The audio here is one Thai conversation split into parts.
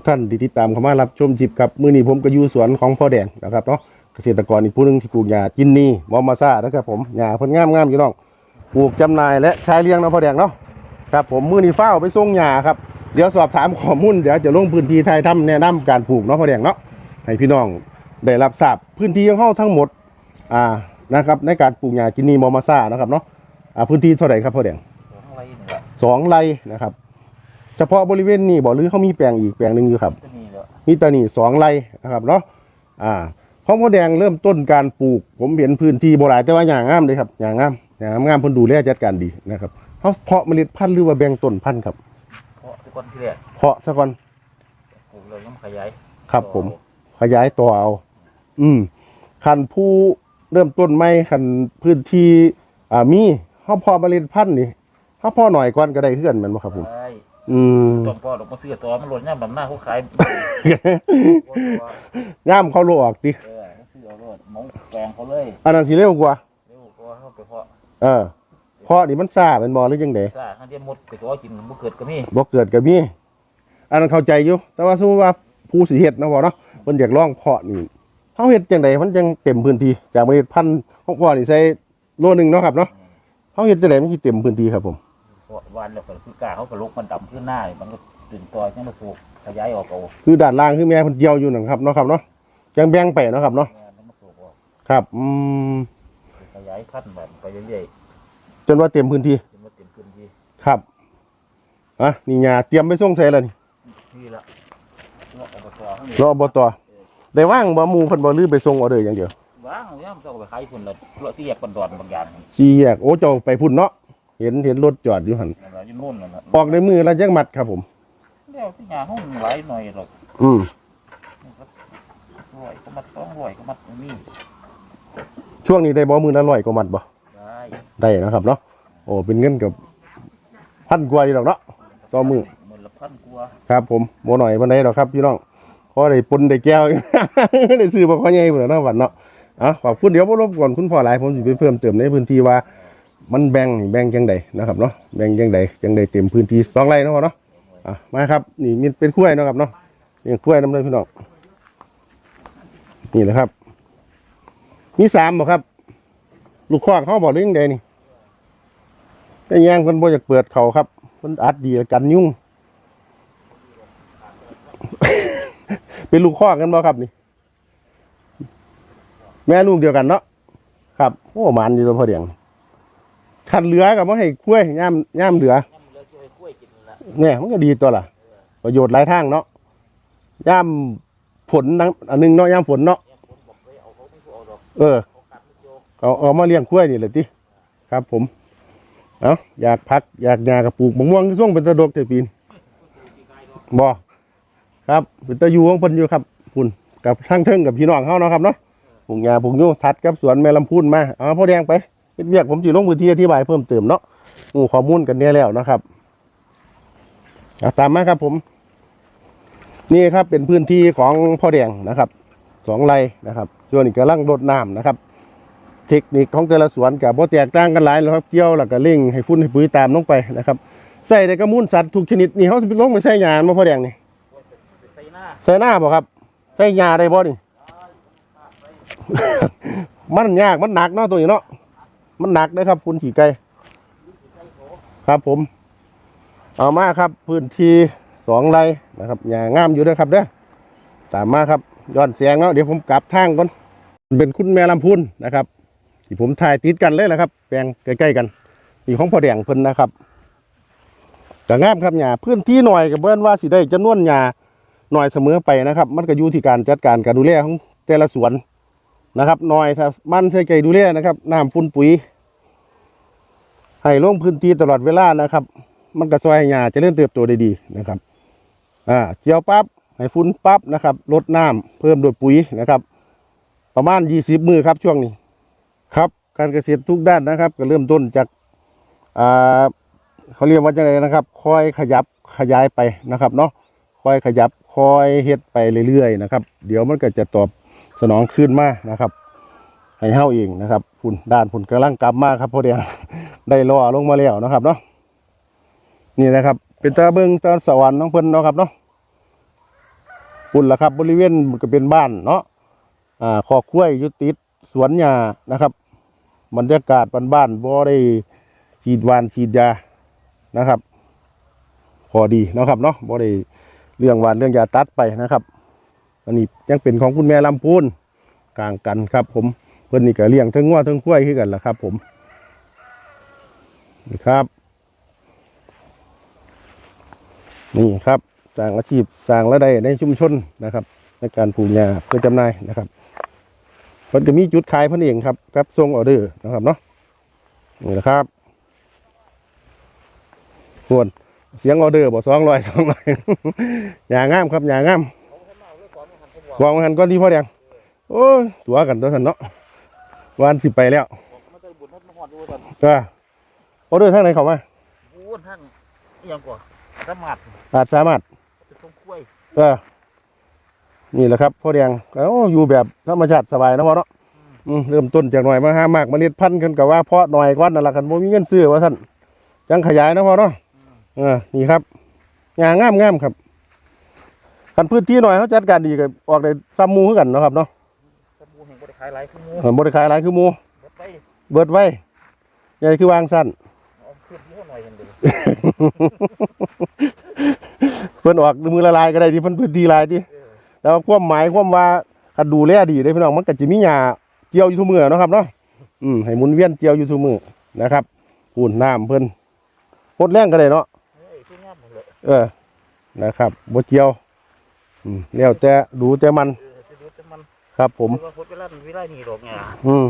ทุกท่านที่ติดตามเข้ามารับชมชิปครับมื้อนี้ผมก็อยู่สวนของพ่อแดงนะครับเนาะเกษตรกรอีกผู้หนึงที่ปลูกหญ้าจินนี่มอมมาซ่านะครับผมหญ้าเพิ่นงามๆอยู่น้องปลูกจำหน่ายและใช้เลี้ยงเนาะพ่อแดงเนาะครับผมมื้อนี้ฟ้าวไปส่งหญ้าครับเดี๋ยวสอบถามข้อมูลเดี๋ยวจะลงพื้นที่ไทยทำแนะนำการปลูกเนาะพ่อแดงเนาะให้พี่น้องได้รับทราบพื้นที่ของเฮาทั้งหมดอ่านะครับในการปลูกหญ้าจินนี่มอมมาซ่านะครับเนาะอ่าพื้นที่เท่าไหร่ครับพ่อแดงของอะไรนี่แหละสองไร่นะครับ เฉพาะบริเวณนี้บ่หรือเขามีแปลงอีกแปลงหนึ่งอยู่ครับก็นี่แหละมีแตานี่สองไร่นะครับเนาะอ่าของพ่อแดงเริ่มต้นการปลูก ผมเห็นพื้นที่โบราณแต่ว่าอย่างงามเลยครับอย่างงามอย่างงามงามเพิ่นดูแลจัดการดีนะครับเขาเพาะเมล็ดพันธุ์หรือว่าแบ่งต้นพันธุ์ครับเพราะทุกคนที่แรกเพาะซะก่อนปลูกเลยต้องขยายครับผม ขยายตัวเอา อืมคันผู้เริ่มต้นไม่คันพื้นที่อ่ามีเขาเพาะเมล็ดพันธุ์นี่เขาเพาะหน่อยก่อนก็ได้เพื่อนแมันบ่ครับผมใช่ อืมต้นพ่อดอกมะเสือตัวมันหล่นย่ำลำหน้าเขาขายตัวย่ามเขาโลออกติเออเขาซื้อเอารถหมองแปลงเขาเลยอันนั้นสิเร็วกว่าเร็วก็เข้าไปเพาะเออเพราะนี่มันซ่าเป็นบ่หรือจังไดซ่าข้างเดียวหมดไปตัวกินมันบ่เกิดก็มีบ่เกิดก็มีอันนั้นเข้าใจอยู่ แต่ว่าสมมุติว่าผู้สิเฮ็ดเนาะพ่อเนาะเพิ่นอยากลองเพาะนี่เฮาเฮ็ดจังไดมันจังเต็มพื้นที่จากเมล็ดพันธุ์ของพ่อนี่ใส่โลนึงเนาะครับเนาะเฮาเฮ็ดจังไดมันสิเต็มพื้นที่ครับผมเพาะ วันแล้วก็คือกาเขาก็ลกมันดำขึ้นหน้านี่มันก็ตื่นตัวยังมาปลูกขยายออกเอาคือด้านล่างคือแม่เพิ่นเกี่ยวอยู่นั่นครับเนาะครับเนาะจังแบ่งไปเนาะครับเนาะแม่นมาปลูกออกครับอืมขยายพันธุ์แบบไปเรื่อยจนว่าเต็มพื้นที่ๆจนมาเต็มพื้นที่ครับอะนี่หญ้าเตรียมไปส่งใส่แล้วนี่นี่ละเลาะอบตข้างนี้รออบตได้ว่างบ่หมู่เพิ่นบ่ลือไปส่งออเดอร์อย่างเดียวว่างเนี่ยมันจะเอาไปขายคนละเลาะที่แยกบันดอนบางอย่างนั่นสี่แยกโอ้เจ้าไปพุ่นเนาะ เห็นเห็นรถจอดอยู่หั่นนั่นแหละอยู่นู่นนั่นแหละออกในมือละจักมัดครับผมเดี๋ยวที่ยาห้องหลายหน่อยหรอกอืมร้อยก็มัดต้องร้อยก็มัดมีช่วงนี้ได้บ่มือละร้อยกว่ามัดบ่ ได้ได้นะครับเนาะ โอ้ เป็นเงินกับพันกว่าอยู่ดอกเนาะต่อมือ หมื่นละพันกว่าครับผมบ่หน่อยปานใดดอกครับพี่น้องขอได้ปนได้แก้ว ได้ซื้อบ่ขอใหญ่พุ่นเนาะวันเนาะอะขอบคุณเดี๋ยวบ่รบกวนคุณพ่อหลายผมสิไปเพิ่มเติมในพื้นที่ว่า มันแบ่งนี่แบ่งจังใดนะครับเนาะแบ่งจังใดจังใดเต็มพื้นที่สองไร่เนาะเนาะอะมาครับนี่มีเป็นกล้วเนาะครับเนาะนี่กล้วน้ำเลยพี่น้องนี่แหละครับ มีสามบ่ครับ ลูกคอกเขาบอกเรื่องใดนี่แต่แย่งคนบ่อยากเปิดเขาครับมันอัดดีกันยุ่ง เป็นลูกคอกกันบ่ครับนี่ แม่ลูกเดียวกันเนาะครับโอ้มันอยู่ตัวพอเดียง ขันเหลือกับว่าให้กล้วยย่ามย่ามเหลือย่ำเหลือจะไปกล้วยกินนั่นละเนี่ยมันก็ดีตัวล่ะ ประโยชน์หลายทางเนาะย่ามฝนนังอันหนึงเนาะย่ามฝนเนาะเนี่ยคนบอกไปเอาเขาไม่ถูกเอาดอกเออ เขากัดไม่โยกเอาเอามาเลี้ยงกล้วยนี่แหละติครับผมเอาอยากพัก อยากหญ้ากระปลูกมะม่วงส่งเป็นตะดกแต่ปีนบ่ครับเป็นตะยูของเพิ่นอยู่ครับคุณกับทั้งเทิงกับพี่น้องเฮาเนาะครับเนาะปลูกหญ้าปลูกยูทัดกับสวนแม่ลำพูนมาเอาพ่อแดงไป เฮ็ดเวียกผมสิลงพื้นที่อธิบายเพิ่มเติมเนาะอู้ข้อมูลกันแน่แล้วนะครับเอาตามมาครับผม นี่ครับเป็นพื้นที่ของพ่อแดงนะครับสองไร่นะครับส่วนนี้กำลังรดน้ำนะครับ เทคนิคของแต่ละสวนกับบ่แตกต่างกันหลายหรอกครับเกี่ยวแล้วก็เร่งให้ฟุ้นให้ปุ๋ยตามลงไปนะครับใส่ได้กระมูลสัตว์ทุกชนิดนี่เขาสิไปลงไปใส่หญ้ามาพ่อแดงนี่ใส่หน้าใส่หน้าบ่ครับใส่หญ้าได้บ่นี่มันยากมันหนักเนาะตัวนี้เนาะ มันหนักนะครับฟุ้นขี่ไก่ครับผม เอามาครับพื้นที่สองไร่นะครับหญ้างงามอยู่เด้อครับเด้อตามมาครับย้อนเสียงเนาะเดี๋ยวผมกลับทางก่อนเป็นคุณแม่ลำพูนนะครับ ที่ผมถ่ายติดกันเลยแหละครับ แปลงใกล้ๆกันนี่ของพ่อแดงเพิ่นนะครับแต่งามครับหญ้าพื้นที่หน่อยกับเบิ้นว่าสิได้จำนวนหญ้าหน่อยเสมอไปนะครับ มันก็อยู่ที่การจัดการการดูแลของแต่ละสวน นะครับหน่อยถ้ามันใส่ใจดูแลนะครับน้ำฟุ้นปุ๋ยให้ลงพื้นที่ตลอดเวลานะครับ มันก็ซอยหญ้าจะเริ่มเติบโตได้ดีนะครับอ่าเกี่ยวปั๊บให้ฟุ้นปั๊บนะครับลดน้ำเพิ่มด้วยปุ๋ยนะครับ ประมาณยี่สิบมือครับช่วงนี้ครับ การเกษตรทุกด้านนะครับ ก็เริ่มต้นจากอ่าเขาเรียกว่าจะไรนะครับ คอยขยับขยายไปนะครับเนาะคอยขยับคอยเฮ็ดไปเรื่อยๆนะครับ เดี๋ยวมันก็จะตอบ สนองขึ้นมานะครับให้เฮาเองนะครับพุ่นด้านพุ่นกำลังกลับมาครับพอดีได้ล่อลงมาแล้วนะครับเนาะนี่นะครับ เป็นตาเบิงตาสวรรค์น้องเพิ่นเนาะครับเนาะปุ่นละครับ บริเวณก็เป็นบ้านเนาะอ่าคอกล้วยยู่ติดสวนหญ้านะครับบรรยากาศบ้านๆบ่ได้ฉีดวานฉีดยานะครับ พอดีเนาะครับเนาะบ่ได้เรื่องวานเรื่องยาตัดไปนะครับ อันนี้ยังเป็นของคุณแม่ลำพูนกลางกันครับ ผมเพิ่อนนี่ก็เลี้ยงทั้งงัวทั้งควายคือกันละครับ ผมนี่ครับ นี่ครับสร้างอาชีพสร้างรายได้ในชุมชนนะครับ ในการปลูกหญ้าเพื่อจำหน่ายนะครับเพิ่อนก็มีจุดขายเพิ่อนเองครับกับส่งออเดอร์นะครับเนาะนี่นะครับส่วนเสียงออเดอร์บ่สองร้อยสองร้อยอย่างงามครับอย่างงาม วางหันก้อนที่พ่อแดงโอ้ยตัวกันตัวสันเนาะวันสิไปแล้วมันจะบุญท่านมาหอดดูกันก็ออเดอร์ทางไหนเขามาพูดท่านอิหยังกว่าสมัดอาจสามารถจะต้องกล้วยเออนี่แหละครับพ่อแดงเอ้าอยู่แบบธรรมชาติสบายนะพ่อเนาะอืมเริ่มต้นจากหน่อยมาห้ามากเมล็ดพันธุ์กันกับว่าเพาะหน่อยก้อนนั่นแหละกันโมมีเงินซื้อว่าท่านจังขยายนะพ่อเนาะเออนี่ครับงามงามงามครับ คันพื้นที่หน่อยเขาจัดการดีกับออกได้ซ้ำหมูคือกันเนาะครับเนาะสมูแห่งบริขายหลายขึ้นมูเออบริขายหลายคือหมูเบิดไปเบิดไว้ใหญ่คือวางสั้นเอาขึ้นที่เขาหน่อยกันเลยเพิ่นออกมือละลายก็ได้ที่เพิ่นพื้นที่หลายที่เออแต่ว่าความหมายความว่าคันดูแลดีได้อพี่น้องมันก็จะมีหญ้าเกี่ยวอยู่ทุกมื้อเนาะครับเนาะอืมให้หมุนเวียนเกี่ยวอยู่ทุกมื้อนะครับปูนน้ำเพิ่นพดแรงก็ได้เนาะเฮ้ยขึ้นงามหมดเลยเออ นะครับบ่เกี่ยว อืมแล้วแต่ดูแต่มันเออจะดูแต่มันครับผมคือว่าพดเวลาเวลานี่ดอกเนี่ยอืม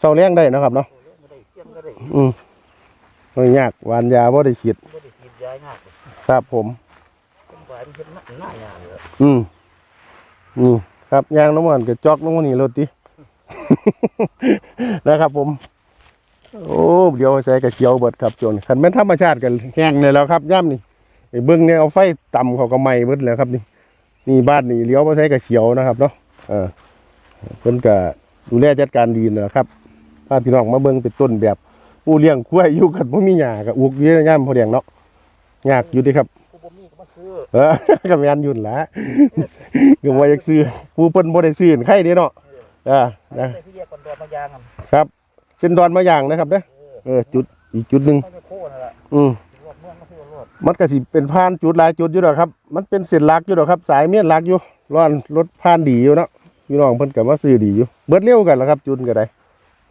เศร้าแรงได้เนาะครับเนาะโอ้ยไม่ได้เที่ยงก็ได้อืมไม่ยากหวานยาบ่ได้ฉีดไม่ได้กินยายากเลยครับผมเป็นฝ่ายมันเห็นหน้าหน้าอย่างเลยอืมนี่ครับยางน้ำมันก็จอกลงมานี่รถติ นะครับผม โอ้เดี๋ยวใส่กระเจียวเบิดครับโจนคันแม่นธรรมชาติกันแห้งเลยแล้วครับย่ำนี่ไอ้เบิ้งเนี่ยเอาไฟต่ำเขาก็ไหม้เบิดแล้วครับนี่ นี่บ้านนี่เลี้ยวมาใช้กระเจียวนะครับเนาะเออเพิ่นก็ดูแลจัดการดีนะครับถ้าพี่น้องมาเบิ้งเป็นต้นแบบผู้เลี้ยงควายอยู่กันบ่มีหญ้าก็อุกเยอะย่ำพอเลี้ยงเนาะยากอยู่เดิครับผู้บ่มีก็มาซื้อเออก็แม่นยุ่นละก็บ่อยากซื้อผู้เพิ่นบ่ได้ซื้อใครเด้เนาะเอ่านะแต่ที่เรียกคนตัวมายางกันเส้นดอนมาอย่างนะครับเด้อเออเออจุดอีกจุดหนึงเขาจะโค่นั่นแหละอืม มันก็สิเป็นผ่านจุดหลายจุดอยู่ดอกครับ มันเป็นเส้นหลักอยู่ดอกครับ สายเมียนหลักอยู่ร้อนรถผ่านดีอยู่เนาะพี่น้องเพิ่นก็มาซื้อดีอยู่เบิดเร็วกันแล้วครับ จุดก็ได้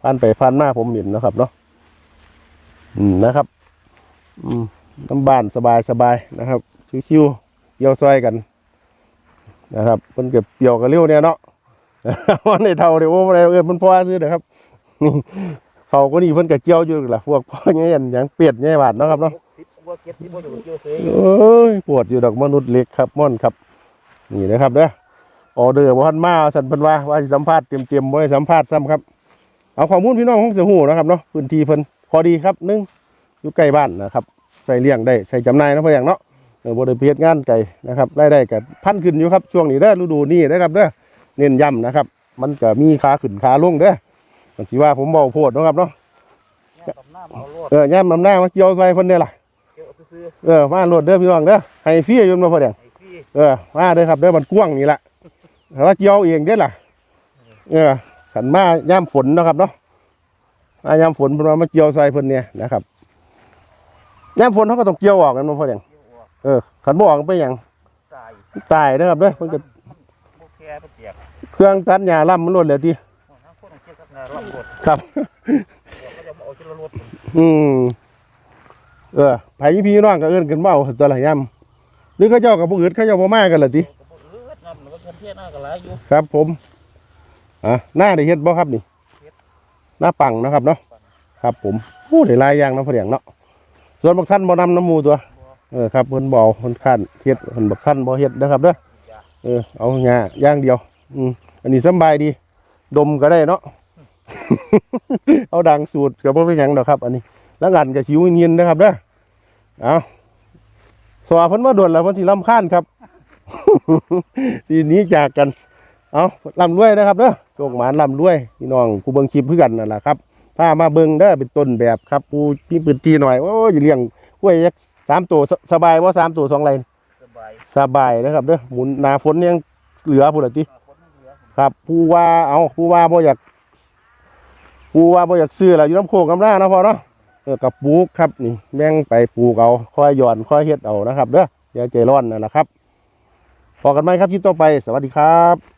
ผ่านไปผ่านมาผมเห็นนะครับเนาะอืมนะครับ อืมน้ำบ้านสบายสบายนะครับชิวๆเกี่ยวซอยกัน นะครับเพิ่นก็เกี่ยวกับเร็วเนี่ยเนาะวันในเท่าเดี๋ยวโอ้อะไรเอิ้นเพิ่นพ่อซื้อนะครับนี่เขาก็นี่เพิ่นก็เกี่ยวอยู่ล่ะพวกพ่อเงี้ยหยังเปียดเงี้ยบาดเนาะครับเนาะ เก็บที่บ่อยู่เกี่ยวเสยเอ้ยปวดอยู่ดอกมนุษย์เล็กครับม่อนครับ นี่นะครับเด้อออเดอร์บ่ทันมาสันเพิ่นว่าว่าสิสัมภาษณ์เตรียมๆบ่ได้สัมภาษณ์ซ้ำครับ เอาข้อมูลพี่น้องของเสือหูนะครับเนาะพื้นที่เพิ่นพอดีครับหนึงอยู่ใกล้บ้านนะครับ ใส่เลี้ยงได้ใส่จำหน่ายเนาะเพิ่นอย่างเนาะเออบ่ได้ไปเฮ็ดงานไกลนะครับรายได้ก็พันขึ้นอยู่ครับช่วงนี้เด้อฤดูนี้นะครับเด้อเน้นย้ำนะครับ มันก็มีขาขึ้นขาลงเด้อบางทีว่าผมเว้าโพดเนาะครับเนาะเนี่ยตำหน้ามันเอารถเออย่ำนำหน้ามาเกี่ยวใส่เพิ่นเด้อล่ะเกี่ยว ซื้อเออมาโหลดเด้อพี่น้องเด้อให้ฟรีอยู่มาพอแดงไอ้พี่เออมาเด้อครับเด้อมันกว้างนี่แหละแต่ว่าเกี่ยวเองเด้อล่ะเออขันมาย่ามฝนเนาะครับเนาะมายามฝนเพิ่นว่ามาเกี่ยวใส่เพิ่นเนี่ยนะครับย่ามฝนเขาก็ต้องเกี่ยวออกกันมาพอแดงเกี่ยวออกเออขันบ่ออกไปหยังตายตายเด้อครับเด้อเพิ่นก็โอเคมันเปียกเครื่องตัดหญ้าล่ำมันโลดแล้วติทั้งคนเกี่ยวกับงานรอบรถครับ ก็จะมาเอาชิ้นละรถอืม เออไผพี่น้องก็เอิ้นกันมาเอาตัวละย่ํหรือเขาเจ้ากับผู้อื่นเขาเจ้าบ่มากันล่ะติก็บ่เลือดนะมันก็เพิ่นเทียหน้าก็หลายอยู่ครับผมอะหน้าได้เฮ็ดบ่ครับนี่หน้าปังเนาะครับเนาะครับ ผมโอ้ได้หลายอย่างเนาะพ่อแดงเนาะส่วนบางท่านบ่นำน้ำหมูตัวเออครับเพิ่นบ่เอาเพิ่นคันเฮ็ดเพิ่นบักท่านบ่เฮ็ดนะครับเด้อเออเอาหญ้าอย่างเดียว อืมอันนี้สำบายดี ดมก็ได้เนาะเอาดังสูตรก็บ่เป็นหยังดอกครับ อันนี้แล้วกันก็ชิวเงียนนะครับเด้อ เอาสว่าเพิ่นมาด่วนแล้วเพิ่นสิรำคาญครับ ทีนี้จากกัน เอาลำรวยนะครับเด้อโชคหมานลำรวยพี่น้องผู้เบิ่งคลิปคือกันนั่นแหละครับถ้ามาเบิ่งเด้อเป็นต้นแบบครับผู้มีพื้นที่หน่อยโอ้ยเลี้ยงกล้วยยักษ์สามตัวสสบายว่าสามตัวสองไรสบายสบายนะครับเด้อหมุนหนาฝนยังเหลือพุ่นละติครับผู้ว่าเอาผู้ว่าบ่อยากผู้ว่าบ่อยากซื้อแล้วอยู่น้ำโคกกำลังนะพอเนาะ เออกับปลูกครับนี่แม่งไปปลูกเอาค่อยหย่อนค่อยเฮ็ดเอานะครับเด้ออย่าใจร้อนนะครับพอกันไหมครับคลิปต่อไปสวัสดีครับ